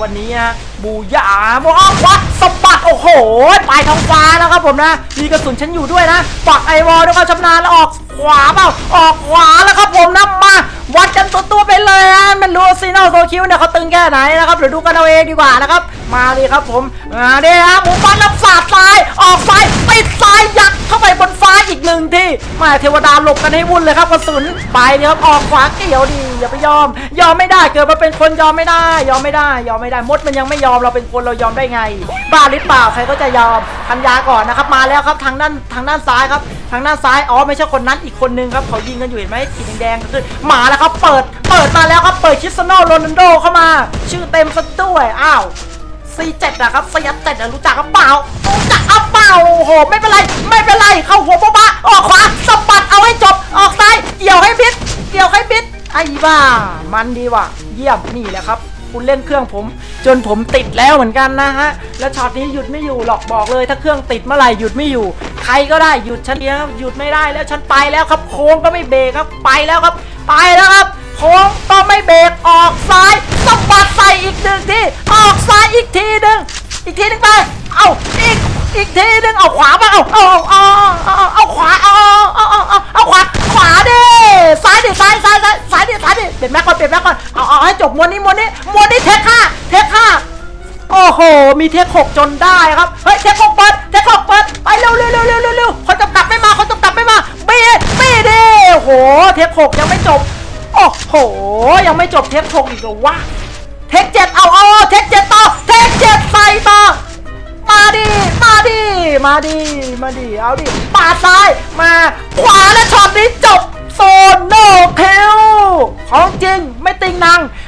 วันนี้นะบูยาบออกวัดสปัดโอ้โหปลายท้องฟ้าแล้วครับผมนะ มีกระสุนฉันอยู่ด้วยนะปักไอวอลด้วยความชำนาญแล้วออกขวาเปล่าออกขวาแล้วครับผมนะมา วัดกันตัวตัวไปเลยนะมันรู้ซีโนโซคิวเนี่ยเขาตึงแค่ไหนนะครับเดี๋ยวดูกันเอาเองดีกว่านะครับ มาเลยครับผมมาเด้ฮะหมูปั้นรับส ทีมาเทวดาหลบกันให้วุ่นเลยครับกระสุนไปเลยครับออกขวาเกี่ยวดีอย่าไปยอม ยอมไม่ได้เกิดมาเป็นคนยอมไม่ได้ ยอมไม่ได้ ยอมไม่ได้มดมันยังไม่ยอมเราเป็นคนเรายอมได้ไง บ้าหรือเปล่าใครก็จะยอมทันยาก่อนนะครับมาแล้วครับทางด้านทางด้านซ้ายครับ ทางด้านซ้ายอ๋อไม่ใช่คนนั้นอีกคนนึงครับเขายิงกันอยู่เห็นไหมสีแดงๆก็คือมาแล้วครับเปิดเปิดมาแล้วครับเปิดคริสโนโรนัลโดเข้ามา ชื่อเต็มซะด้วยอ้าว C7 นะครับสยัดเจ็ดอะรู้จักกับเปล่ารู้จักเอาเปล่าโอ้โหไม่เป็นไรไม่เป็นไรเข้าหัวป๊ะปะออ ไอ้บ้า มันดีว่ะ เยี่ยมนี่แหละครับ คุณเล่นเครื่องผม จนผมติดแล้วเหมือนกันนะฮะ แล้วช็อตนี้หยุดไม่อยู่หรอกบอกเลย ถ้าเครื่องติดเมื่อไหร่หยุดไม่อยู่ ใครก็ได้หยุดฉันเดียวหยุดไม่ได้แล้วฉันไปแล้วครับ โค้งก็ไม่เบรกครับ ไปแล้วครับ ไปแล้วครับ โค้งก็ไม่เบรกออกซ้ายสะบัดใส่อีกหนึ่งทีออกซ้ายอีกทีหนึ่งอีกทีหนึ่งไป เอาอีกอีกทีหนึ่งเอาขวามาเอาเอาเอาเอาเอาเอาขวาเอาเอา แม็กก่อนเปลี่ยนแม็กก่อนเอาเอาให้จบมวนนี้มวนนี้มวนนี้เทคห้าเทคห้าโอ้โห มีเทคหกจนได้ครับ เฮ้ย เทคหกเปิดเทคหกเปิดไปเร็วเร็วเร็วเร็วเร็วเร็วคนจำกัดไม่มาคนจำกัดไม่มาบีบีดิโอ้โห เทคหกยังไม่จบ โอ้โห ยังไม่จบเทคหกอีกเหรอวะ เทคเจ็ดเอาเอาเทคเจ็ดต่อ เทคเจ็ดใส่ต่อ มาดิ มาดิ มาดิ มาดิ เอาดิปาดซ้าย มา ขวาและช็อตนี้จบ โซนโนเค